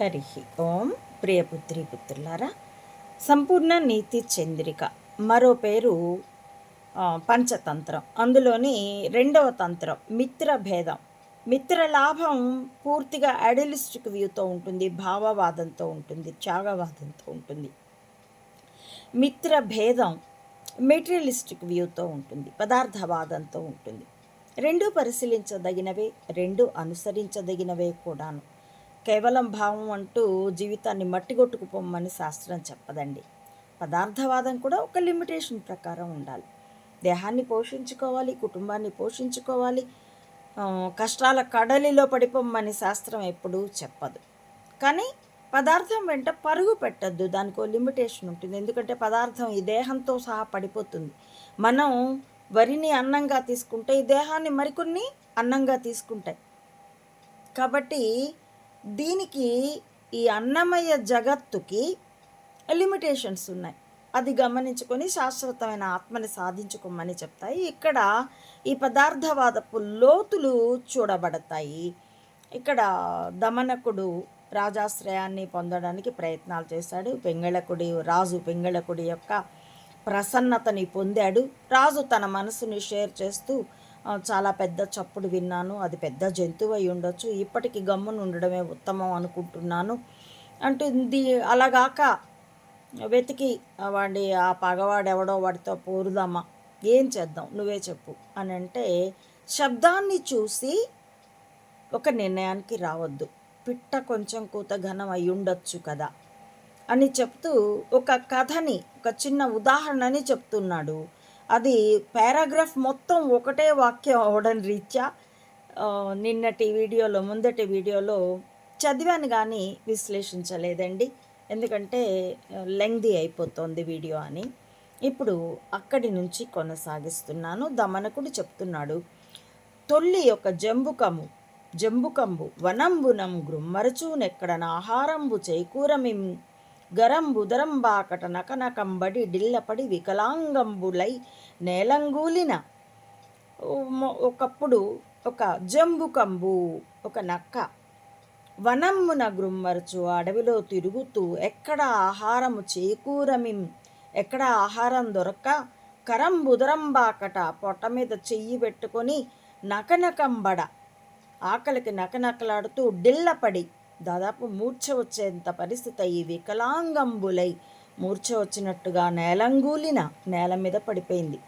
హరి ఓం ప్రియపుత్రి పుత్రులారా సంపూర్ణ నీతి చంద్రిక. మరో పేరు పంచతంత్రం. అందులోని రెండవ తంత్రం మిత్ర భేదం. మిత్ర లాభం పూర్తిగా అడలిస్టిక్ వ్యూతో ఉంటుంది భావవాదంతో ఉంటుంది త్యాగవాదంతో ఉంటుంది. మిత్ర భేదం మెటీరియలిస్టిక్ వ్యూతో ఉంటుంది పదార్థవాదంతో ఉంటుంది. రెండు పరిశీలించదగినవే రెండు అనుసరించదగినవే కూడాను. కేవలం భావం అంటూ జీవితాన్ని మట్టిగొట్టుకుపోమని శాస్త్రం చెప్పదండి. పదార్థవాదం కూడా ఒక లిమిటేషన్ ప్రకారం ఉండాలి. దేహాన్ని పోషించుకోవాలి కుటుంబాన్ని పోషించుకోవాలి కష్టాల కడలిలో పడిపోమ్మని శాస్త్రం ఎప్పుడూ చెప్పదు. కానీ పదార్థం వెంట పరుగు పెట్టద్దు దానికో లిమిటేషన్ ఉంటుంది. ఎందుకంటే పదార్థం ఈ దేహంతో సహా పడిపోతుంది. మనం వరిని అన్నంగా తీసుకుంటే ఈ దేహాన్ని మరికొన్ని అన్నంగా తీసుకుంటాయి. కాబట్టి దీనికి ఈ అన్నమయ జగత్తుకి లిమిటేషన్స్ ఉన్నాయి. అది గమనించుకొని శాశ్వతమైన ఆత్మని సాధించుకోమని చెప్తాయి. ఇక్కడ ఈ పదార్థవాదపు లోతులు చూడబడతాయి. ఇక్కడ దమనకుడు రాజాశ్రయాన్ని పొందడానికి ప్రయత్నాలు చేశాడు. పెంగళకుడి రాజు పెంగళకుడి యొక్క ప్రసన్నతని పొందాడు. రాజు తన మనసుని షేర్ చేస్తూ చాలా పెద్ద చప్పుడు విన్నాను. అది పెద్ద జంతువు అయి ఉండొచ్చు. ఇప్పటికి గమ్మున ఉండడమే ఉత్తమం అనుకుంటున్నాను. అంటుంది అలాగాక వెతికి వాడి ఆ పగవాడెవడో వాడితో పోరుదామా? ఏం చేద్దాం? నువ్వే చెప్పు అని అంటే శబ్దాన్ని చూసి ఒక నిర్ణయానికి రావద్దు. పిట్ట కొంచెం కూత ఘనం అయి ఉండొచ్చు కదా అని చెప్తూ ఒక కథని ఒక చిన్న ఉదాహరణని చెప్తున్నాడు. అది పారాగ్రాఫ్ మొత్తం ఒకటే వాక్యం అవడం రీత్యా నిన్నటి వీడియోలో ముందటి వీడియోలో చదివాను కానీ విశ్లేషించలేదండి. ఎందుకంటే లెంగ్ది అయిపోతుంది వీడియో అని. ఇప్పుడు అక్కడి నుంచి కొనసాగిస్తున్నాను. దమనకుడు చెప్తున్నాడు తొల్లి యొక్క జంబుకము జంబుకంబు వనంబునం గ్రుమ్మరచూనెక్కడన ఆహారంబు చేకూరమిం గరంబు దరంబాకట నకనకంబడి డిల్లపడి వికలాంగంబులై నేలంగూలిన. ఒకప్పుడు ఒక జంబుకంబు ఒక నక్క వనమ్మున గ్రుమ్మరచు అడవిలో తిరుగుతూ ఎక్కడ ఆహారము చేకూరమిం ఎక్కడ ఆహారం దొరక్క కరం బుదరంబాకట పొట్ట మీద చెయ్యి పెట్టుకొని నకనకంబడ. ఆకలికి నకనకలాడుతూ డిల్లపడి దాదాపు మూర్ఛ వచ్చేంత పరిస్థితి అయ్యి వికలాంగంబులై మూర్ఛ వచ్చినట్టుగా నేలంగూలిన నేల మీద పడిపోయింది.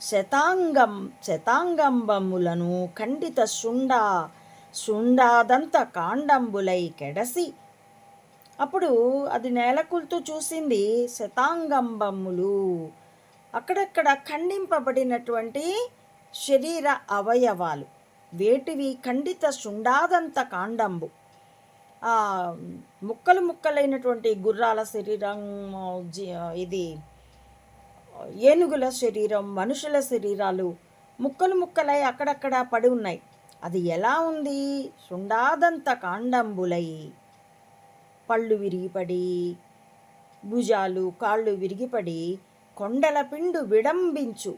శతాంగం శతాంగంబములను ఖండిత శుండ శుండాదంత కాండంబులై కెడసి అప్పుడు అది నేలకులుతూ చూసింది శతాంగంబములు. అక్కడక్కడ ఖండింపబడినటువంటి శరీర అవయవాలు. వేటివి ఖండిత శుండాదంత కాండంబు. ముక్కలు ముక్కలైనటువంటి గుర్రాల శరీరం ఇది ఏనుగుల శరీరం మనుషుల శరీరాలు ముక్కలు ముక్కలై అక్కడక్కడ పడి ఉన్నాయి. అది ఎలా ఉంది? శుండాదంత కాండంబులై పళ్ళు విరిగిపడి భుజాలు కాళ్ళు విరిగిపడి కొండల పిండు విడంబించు.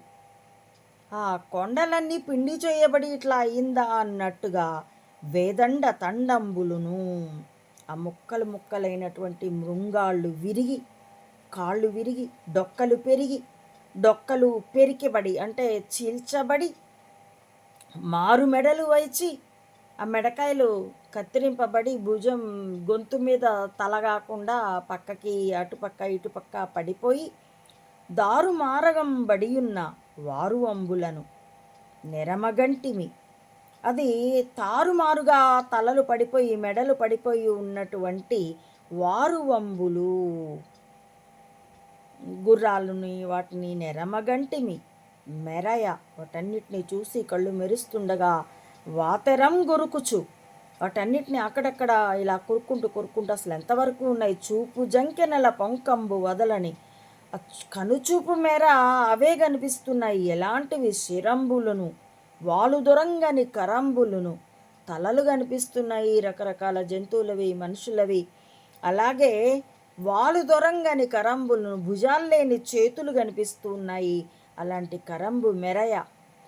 ఆ కొండలన్నీ పిండి చేయబడి ఇట్లా అయిందా అన్నట్టుగా వేదండ తండంబులును. ఆ ముక్కలు ముక్కలైనటువంటి మృంగాళ్ళు విరిగి కాళ్ళు విరిగి డొక్కలు పెరిగి డొక్కలు పెరికిబడి అంటే చీల్చబడి మారు మెడలు వైచి ఆ మెడకాయలు కత్తిరింపబడి భుజం గొంతు మీద తల కాకుండా పక్కకి అటుపక్క ఇటుపక్క పడిపోయి దారు మారగం బడియున్న వారు అంబులను. నెరమగంటిమి. అది తారుమారుగా తలలు పడిపోయి మెడలు పడిపోయి ఉన్నటువంటి వారు వంబులు గుర్రాలని వాటిని నెరమగంటిమి మెరయ వాటన్నిటిని చూసి కళ్ళు మెరుస్తుండగా వాతెరం గొరుకుచు. వాటన్నిటిని అక్కడక్కడ ఇలా కొరుక్కుంటూ కొరుక్కుంటూ అసలు ఎంతవరకు ఉన్నాయి? చూపు జంకెనల పొంకంబు వదలని. కనుచూపు మేర అవే కనిపిస్తున్నాయి. ఎలాంటివి? శిరంబులను. వాలు దొరంగని కరంబులును తలలు కనిపిస్తున్నాయి రకరకాల జంతువులవి మనుషులవి. అలాగే వాలు దొరంగని కరంబులను భుజాలు లేని చేతులు కనిపిస్తూ ఉన్నాయి అలాంటి కరంబు మెరయ.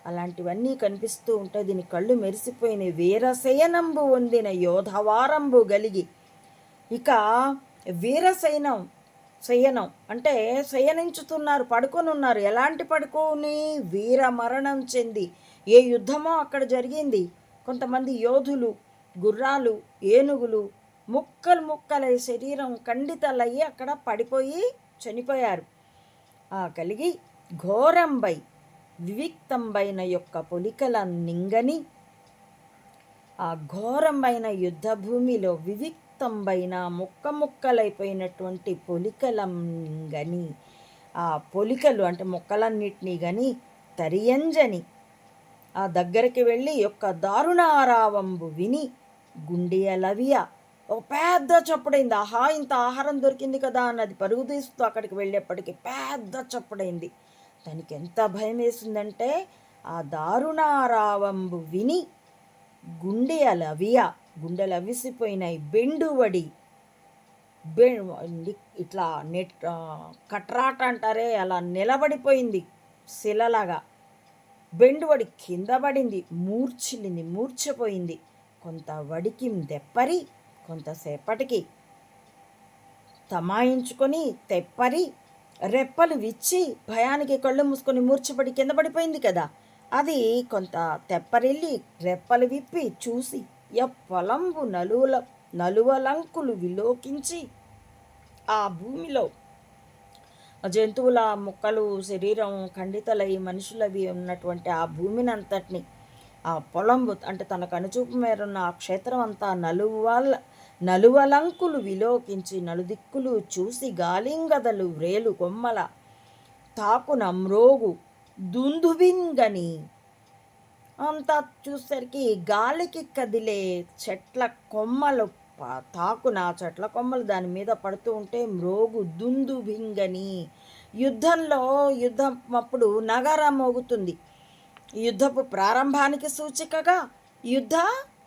అలాంటివన్నీ కనిపిస్తూ ఉంటే దీని కళ్ళు మెరిసిపోయిన వీరశయనంబు వందిన యోధవారంబు గలిగి. ఇక వీరసైనం శయనం. అంటే శయనించుతున్నారు పడుకొని ఉన్నారు ఎలాంటి పడుకొని వీర మరణం చెంది ఏ యుద్ధమో అక్కడ జరిగింది. కొంతమంది యోధులు గుర్రాలు ఏనుగులు ముక్కలు ముక్కలై శరీరం ఖండితలయ్యి అక్కడ పడిపోయి చనిపోయారు. ఆ కలిగి ఘోరంబై వివిక్తంబైన యొక్క పొలికల నింగని ఆ ఘోరమైన యుద్ధ భూమిలో వివిక్తంబైన ముక్క ముక్కలైపోయినటువంటి పొలికలం గని ఆ పొలికలు అంటే మొక్కలన్నిటినీ గని తరియంజని. ఆ దగ్గరికి వెళ్ళి యొక్క దారుణారావంబు విని గుండియలవియ ఒక పెద్ద చప్పుడైంది. ఆహా ఇంత ఆహారం దొరికింది కదా అన్నది పరుగు తీస్తూ అక్కడికి వెళ్ళేప్పటికి పెద్ద చప్పుడైంది. దానికి ఎంత భయం వేసిందంటే ఆ దారుణారావంబు విని గుండె అలవియా గుండెలు అవిసిపోయినాయి. బెండువడి. బె ఇట్లా నెట్ కట్రాట అంటారే అలా నిలబడిపోయింది శిలలాగా. బెండువడి కింద పడింది మూర్చిలింది మూర్చిపోయింది. కొంత వడికి దెప్పరి కొంతసేపటికి తమాయించుకొని తెప్పరి రెప్పలు విచ్చి భయానికి కళ్ళు మూసుకొని మూర్చబడి కింద పడిపోయింది కదా. అది కొంత తెప్పరిల్లి రెప్పలు విప్పి చూసి ఎప్పలంబు నలువల నలువలంకులు విలోకించి ఆ భూమిలో జంతువుల మొక్కలు శరీరం ఖండితలై మనుషులవి ఉన్నటువంటి ఆ భూమిని అంతటిని ఆ పొలంబు అంటే తన కనుచూపు మేరున్న ఆ క్షేత్రం అంతా నలువల నలువలంకులు విలోకించి నలుదిక్కులు చూసి గాలింగదలు వ్రేలు కొమ్మల తాకున మ్రోగు దుందుబింగని అంతా చూసేసరికి గాలికి కదిలే చెట్ల కొమ్మలు తాకున చెట్ల కొమ్మలు దాని మీద పడుతూ ఉంటే మ్రోగు దుందుబింగని యుద్ధంలో యుద్ధం అప్పుడు నగారా మోగుతుంది. యుద్ధపు ప్రారంభానికి సూచికగా యుద్ధ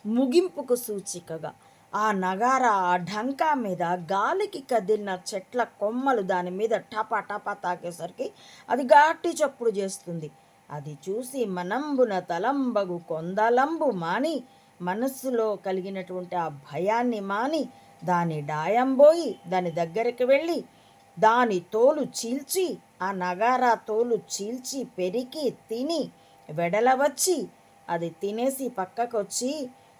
ముగింపుకు సూచికగా. ఆ నగార ఆ ఢంకా మీద గాలికి కదిలిన చెట్ల కొమ్మలు దాని మీద టపా టపా తాకేసరికి అది గాటి చప్పుడు చేస్తుంది. అది చూసి మనంబున తలంబగు కొందలంబు మాని మనస్సులో కలిగినటువంటి ఆ భయాన్ని మాని దాని డాయంబోయి దాని దగ్గరికి వెళ్ళి దాని తోలు చీల్చి ఆ నగారా తోలు చీల్చి పెరికి తిని వెడల వచ్చి అది తినేసి పక్కకొచ్చి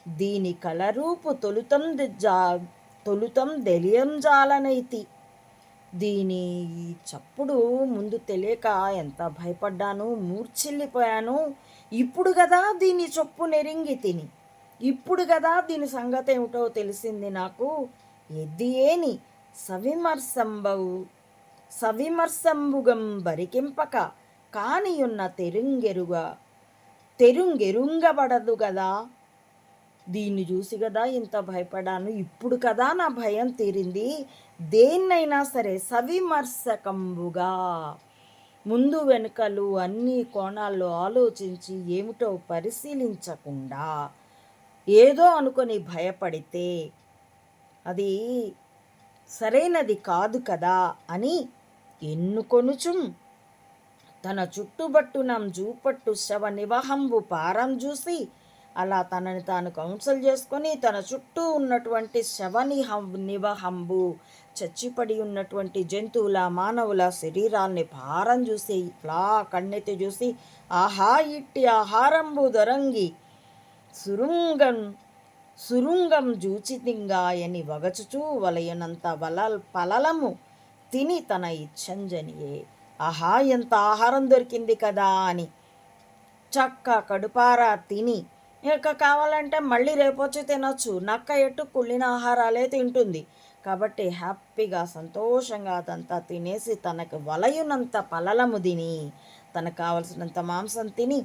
దీని కలరూపు తొలుతం జా తొలుతం దెలియం జాలనైతి. దీని చప్పుడు ముందు తెలియక ఎంత భయపడ్డాను మూర్చిల్లిపోయాను ఇప్పుడు కదా దీని చొప్పు నెరింగి తిని. ఇప్పుడు కదా దీని సంగతి ఏమిటో తెలిసింది నాకు. ఎద్ది ఏని సవిమర్శంబవు సవిమర్శంబుగం బరికింపక కానియున్న తెరుంగెరుగా తెరుంగెరుంగబడదు కదా దీన్ని చూసి కదా ఇంత భయపడాను. ఇప్పుడు కదా నా భయం తీరింది. దేన్నైనా సరే సవిమర్శకంబుగా ముందు వెనుకలు అన్ని కోణాల్లో ఆలోచించి ఏమిటో పరిశీలించకుండా ఏదో అనుకొని భయపడితే అది సరైనది కాదు కదా అని ఎన్నుకొనుచుం. తన చుట్టుబట్టునం జూపట్టు శవ నివహంబు పారం చూసి అలా తనని తాను కౌన్సిల్ చేసుకొని తన చుట్టూ ఉన్నటువంటి శవని హం నివహంబు చచ్చిపడి ఉన్నటువంటి జంతువుల మానవుల శరీరాల్ని భారం చూసి ఇట్లా కన్నెత్తి చూసి ఆహా ఇట్టి ఆహారంబు దొరంగి సురుంగం సురుంగం జూచితింగాయని వగచుచూ వలయనంత వల పలలము తిని తన ఇచ్చంజనియే. ఆహా ఎంత ఆహారం దొరికింది కదా అని చక్క కడుపారా తిని ఇక కావాలంటే మళ్ళీ రేపొచ్చి తినొచ్చు. నక్క ఎట్టు కుళ్ళిన ఆహారాలే తింటుంది. కాబట్టి హ్యాపీగా సంతోషంగా అదంతా తినేసి తనకు వలయునంత పలలము తిని తనకు కావలసినంత మాంసం తిని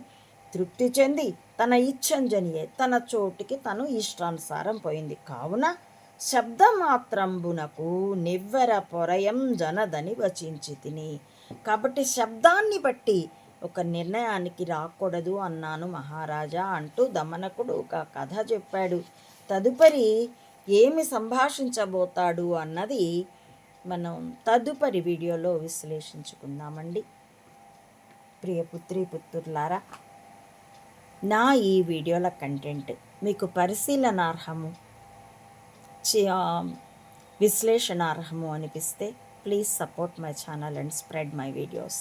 తృప్తి చెంది తన ఇచ్చంజనియే తన చోటికి తను ఇష్టానుసారం పోయింది. కావున శబ్దమాత్రంబునకు నివ్వెర పొరయం జనదని వచించి తిని. కాబట్టి శబ్దాన్ని బట్టి ఒక నిర్ణయానికి రాకూడదు అన్నాను మహారాజా అంటూ దమనకుడు ఒక కథ చెప్పాడు. తదుపరి ఏమి సంభాషించబోతాడు అన్నది మనం తదుపరి వీడియోలో విశ్లేషించుకుందామండి. ప్రియపుత్రి పుత్రులారా నా ఈ వీడియోల కంటెంట్ మీకు పరిశీలనార్హము విశ్లేషణార్హము అనిపిస్తే please support my channel and spread my videos.